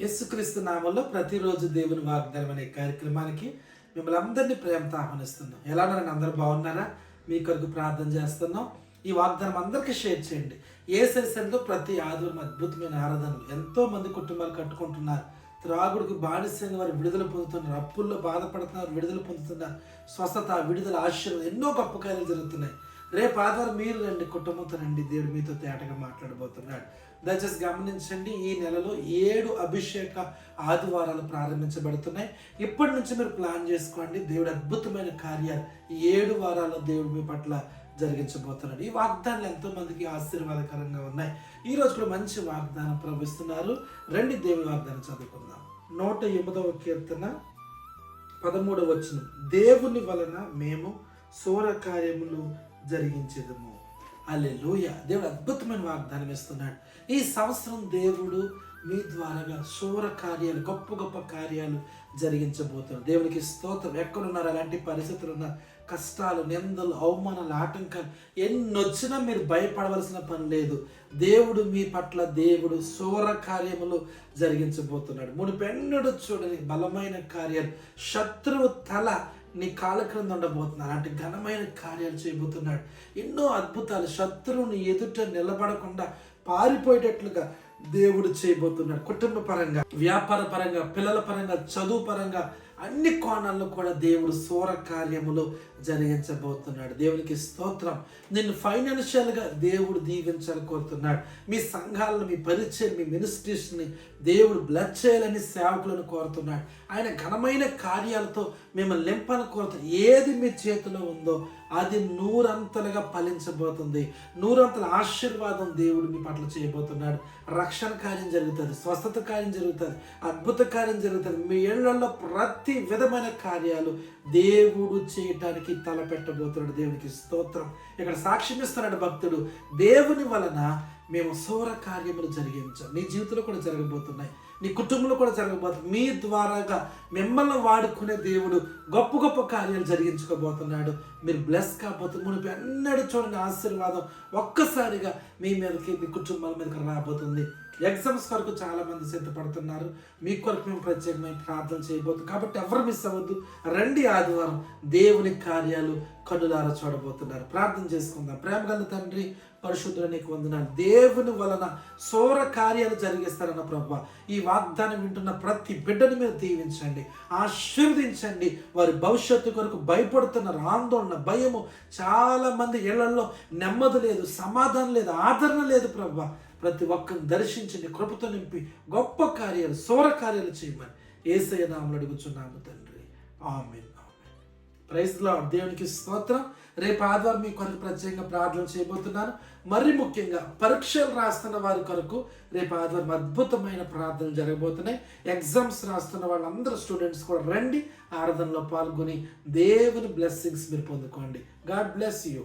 యేసుక్రీస్తు నామంలో ప్రతిరోజు దేవుని వాగ్దానం అనే కార్యక్రమానికి మిమ్మల్ని అందరినీ ప్రేమతో ఆహ్వానిస్తున్నాం. ఎలా ఉన్నారని అందరూ బాగున్నారా? మీ కొరకు ప్రార్థన చేస్తున్నాం. ఈ వాగ్దానం అందరికీ షేర్ చేయండి. ఏ సెషన్లో ప్రతి ఆదివారం అద్భుతమైన ఆరాధనలు ఎంతో మంది కుటుంబాలు కట్టుకుంటున్నారు. త్రాగుడికి బానిసైన వారు విడుదల పొందుతున్నారు. అప్పుల్లో బాధపడుతున్నారు విడుదల పొందుతున్నారు. స్వస్థత విడుదల ఆశ్చర్యం ఎన్నో గొప్ప కార్యాలు జరుగుతున్నాయి. రేపు ఆధారం మీరు రండి కుటుంబంతో రండి దేవుడు మీతో తేటగా మాట్లాడబోతున్నాడు. దయచేసి గమనించండి ఈ నెలలో ఏడు అభిషేక ఆదివారాలు ప్రారంభించబడుతున్నాయి. ఇప్పటి నుంచి మీరు ప్లాన్ చేసుకోండి దేవుడు అద్భుతమైన కార్యాలు ఈ ఏడు వారాల్లో దేవుడు మీ పట్ల జరిగించబోతున్నాడు. ఈ వాగ్దానాలు ఎంతో మందికి ఆశీర్వాదకరంగా ఉన్నాయి. ఈ రోజు కూడా మంచి వాగ్దానం ప్రవహిస్తున్నారు. రండి దేవుని వాగ్దానం చదువుకుందాం. నూట ఎనిమిదవ కీర్తన పదమూడవ వచ్చిన దేవుని వలన మేము సోర కార్యములు జరిగించేదము. అల్లెలూయ దేవుడు అద్భుతమైన వాగ్దానం ఇస్తున్నాడు. ఈ సంవత్సరం దేవుడు మీ ద్వారాగా శూర కార్యాలు గొప్ప గొప్ప కార్యాలు జరిగించబోతున్నాడు. దేవునికి స్తోత్రం. ఎక్కడున్నారు? అలాంటి పరిస్థితులు ఉన్న కష్టాలు నిందలు అవమానాలు ఆటంకాలు ఎన్ని వచ్చినా మీరు భయపడవలసిన పని లేదు. దేవుడు మీ పట్ల దేవుడు శూర కార్యములు జరిగించబోతున్నాడు. మునిపెన్నడు చూడని బలమైన కార్యాలు శత్రువు తల నీ కాళ్ళ క్రింద ఉండబోతున్నాడు. అలాంటి ఘనమైన కార్యాలు చేయబోతున్నాడు. ఎన్నో అద్భుతాలు శత్రువుని ఎదుట నిలబడకుండా పారిపోయేటట్లుగా దేవుడు చేయబోతున్నాడు. కుటుంబ పరంగా వ్యాపార పరంగా పిల్లల పరంగా చదువు పరంగా అన్ని కోణాల్లో కూడా దేవుడు సూర కార్యములు జరిగించబోతున్నాడు. దేవునికి స్తోత్రం. నిన్ను ఫైనాన్షియల్గా దేవుడు దీవించాలని కోరుతున్నాడు. మీ సంఘాలను మీ పరిచయం మీ మినిస్ట్రీస్ని దేవుడు బ్లడ్ చేయాలని సేవకులను కోరుతున్నాడు. ఆయన ఘనమైన కార్యాలతో మిమ్మల్ని నింపని కోరుతున్నాడు ఏది మీ చేతిలో ఉందో అది నూరంతలుగా ఫలించబోతుంది. నూరంతల ఆశీర్వాదం దేవుడు మీ పట్ల చేయబోతున్నాడు. రక్షణ కార్యం జరుగుతుంది స్వస్థత కార్యం జరుగుతుంది అద్భుత కార్యం జరుగుతుంది. మీ ఏళ్ళలో ప్రతి విధమైన కార్యాలు దేవుడు చేయటానికి తలపెట్టబోతున్నాడు దేవునికి స్తోత్రం. ఇక్కడ సాక్ష్యమిస్తున్నాడు భక్తుడు. దేవుని వలన మేము సౌర కార్యములు జరిగించాం నీ జీవితంలో కూడా జరగబోతున్నాయి. నీ కుటుంబంలో కూడా జరగబోతుంది మీ ద్వారాగా మిమ్మల్ని వాడుకునే దేవుడు గొప్ప గొప్ప కార్యాలు జరిగించుకోబోతున్నాడు మీరు బ్లెస్ కాబోతుంది మునిపి ఎన్నడూ చూడని ఆశీర్వాదం ఒక్కసారిగా మీ మీదకి మీ కుటుంబాల మీదకి రాబోతుంది. ఎగ్జామ్స్ కొరకు చాలామంది సిద్ధపడుతున్నారు. మీ కొరకు మేము ప్రత్యేకమైన ప్రార్థన చేయబోతుంది కాబట్టి ఎవరు మిస్ అవ్వద్దు. రండి ఆదివారం దేవుని కార్యాలు కన్నులారా చూడబోతున్నారు. ప్రార్థన చేసుకుందాం. ప్రేమ గల తండ్రి పరిశుద్ధుల నీకు వందనాలు. దేవుని వలన సౌర కార్యాలు జరిగిస్తారన్న ప్రభు. ఈ వాగ్దానం వింటున్న ప్రతి బిడ్డని మీరు దీవించండి ఆశీర్వదించండి. వారి భవిష్యత్తు కొరకు భయపడుతున్నారు ఆందోళన భయము చాలా మంది ఇళ్ళలో నెమ్మది లేదు సమాధానం లేదు ఆదరణ లేదు ప్రభు. ప్రతి ఒక్కరిని దర్శించండి కృపతో నింపి గొప్ప కార్యాలు సౌర కార్యాలు చేయమని ఏసయ్య నామలు అడుగుచున్నాము తండ్రి. ఆమెన్. ప్రైజ్ దేవునికి స్తోత్రం. రేపు ఆదివారం మీ కొరకు ప్రత్యేకంగా ప్రార్థన చేయబోతున్నాను. మరి ముఖ్యంగా పరీక్షలు రాస్తున్న వారి కొరకు రేపు ఆదివారం అద్భుతమైన ప్రార్థనలు జరగబోతున్నాయి. ఎగ్జామ్స్ రాస్తున్న వాళ్ళందరూ స్టూడెంట్స్ కూడా రండి. ఆరాధనలో పాల్గొని దేవుని బ్లెస్సింగ్స్ మీరు పొందుకోండి. God bless you